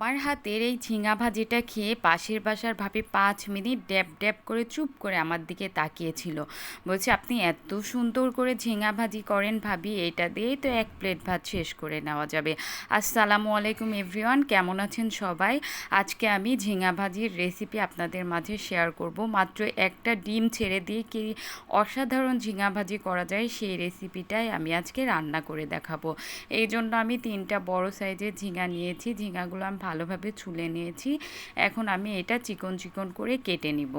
আমার হাতের এই ঝিঙা ভাজিটা খেয়ে পাশের বাসার ভাবি পাঁচ মিনিট ড্যাব ড্যাব করে চুপ করে আমার দিকে তাকিয়েছিল। বলছে, আপনি এত সুন্দর করে ঝিঙা ভাজি করেন ভাবি, এটা দিয়েই তো এক প্লেট ভাত শেষ করে নেওয়া যাবে। আসসালামু আলাইকুম এভরিওয়ান, কেমন আছেন সবাই? আজকে আমি ঝিঙা ভাজির রেসিপি আপনাদের মাঝে শেয়ার করব। মাত্র একটা ডিম ছেড়ে দিয়ে কি অসাধারণ ঝিঙা ভাজি করা যায় সেই রেসিপিটাই আমি আজকে রান্না করে দেখাবো। এই জন্য আমি তিনটা বড় সাইজের ঝিঙা নিয়েছি। ঝিঙাগুলো আমি ভালোভাবে ছুলে নিয়েছি। এখন আমি এটা চিকন চিকন করে কেটে নিব।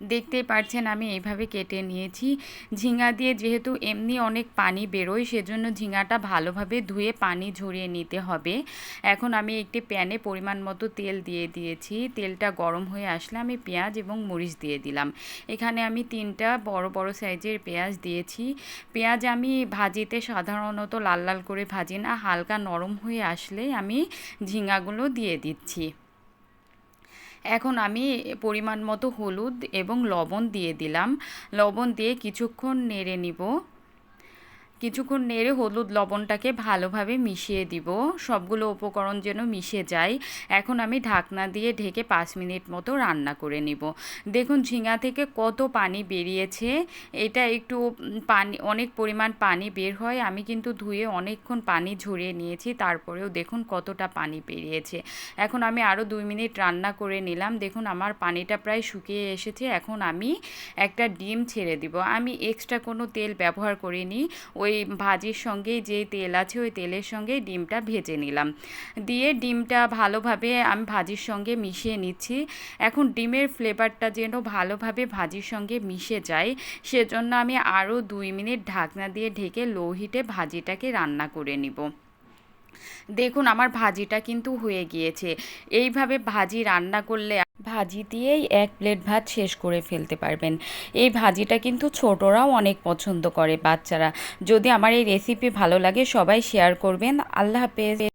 দেখতেই পারছেন, আমি এইভাবে কেটে নিয়েছি। ঝিঙা দিয়ে যেহেতু এমনি অনেক পানি বেরোয়, সেজন্য ঝিঙাটা ভালোভাবে ধুয়ে পানি ঝরিয়ে নিতে হবে। এখন আমি একটি প্যানে পরিমাণ মতো তেল দিয়ে দিয়েছি। তেলটা গরম হয়ে আসলে আমি পেঁয়াজ এবং মরিচ দিয়ে দিলাম। এখানে আমি তিনটা বড় বড় সাইজের পেঁয়াজ দিয়েছি। পেঁয়াজ আমি ভাজিতে সাধারণত লাল লাল করে ভাজি না, হালকা নরম হয়ে আসলে আমি ঝিঙাগুলো দিয়ে দিচ্ছি। এখন আমি পরিমাণ মতো হলুদ এবং লবণ দিয়ে দিলাম। লবণ দিয়ে কিছুক্ষণ নেড়ে নিব। কিছুক্ষণ নেড়ে হলুদ লবণটাকে ভালোভাবে মিশিয়ে দিব। সবগুলো উপকরণ যেন মিশে যায়। এখন আমি ঢাকনা দিয়ে ঢেকে পাঁচ মিনিট মতো রান্না করে নিব। দেখুন, ঝিঙা থেকে কত পানি বেরিয়েছে। এটা একটু পানি, অনেক পরিমাণ পানি বের হয়। আমি কিন্তু ধুয়ে অনেকক্ষণ পানি ঝরিয়ে নিয়েছি। তারপরেও দেখুন কতটা পানি বেরিয়েছে। এখন আমি আরও দুই মিনিট রান্না করে নিলাম। দেখুন, আমার পানিটা প্রায় শুকিয়ে এসেছে। এখন আমি একটা ডিম ছেড়ে দিব। আমি এক্সট্রা কোনো তেল ব্যবহার করিনি। ওই ভাজির সঙ্গে যে তেল আছে, ওই তেলের সঙ্গে ডিমটা ভেজে নিলাম। দিয়ে ডিমটা ভালোভাবে আমি ভাজির সঙ্গে মিশিয়ে নিচ্ছি। এখন ডিমের ফ্লেভারটা যেন ভালোভাবে ভাজির সঙ্গে মিশে যায়, সেজন্য আমি আরও দুই মিনিট ঢাকনা দিয়ে ঢেকে লো হিটে ভাজিটাকে রান্না করে নিব। দেখুন, আমার ভাজিটা কিন্তু হয়ে গিয়েছে। এইভাবে ভাজি রান্না করলে ভাজি দিয়েই এক প্লেট ভাত শেষ করে ফেলতে পারবেন। এই ভাজিটা কিন্তু ছোটরাও অনেক পছন্দ করে বাচ্চারা। যদি আমার এই রেসিপি ভালো লাগে সবাই শেয়ার করবেন। আল্লাহ হাফেজ।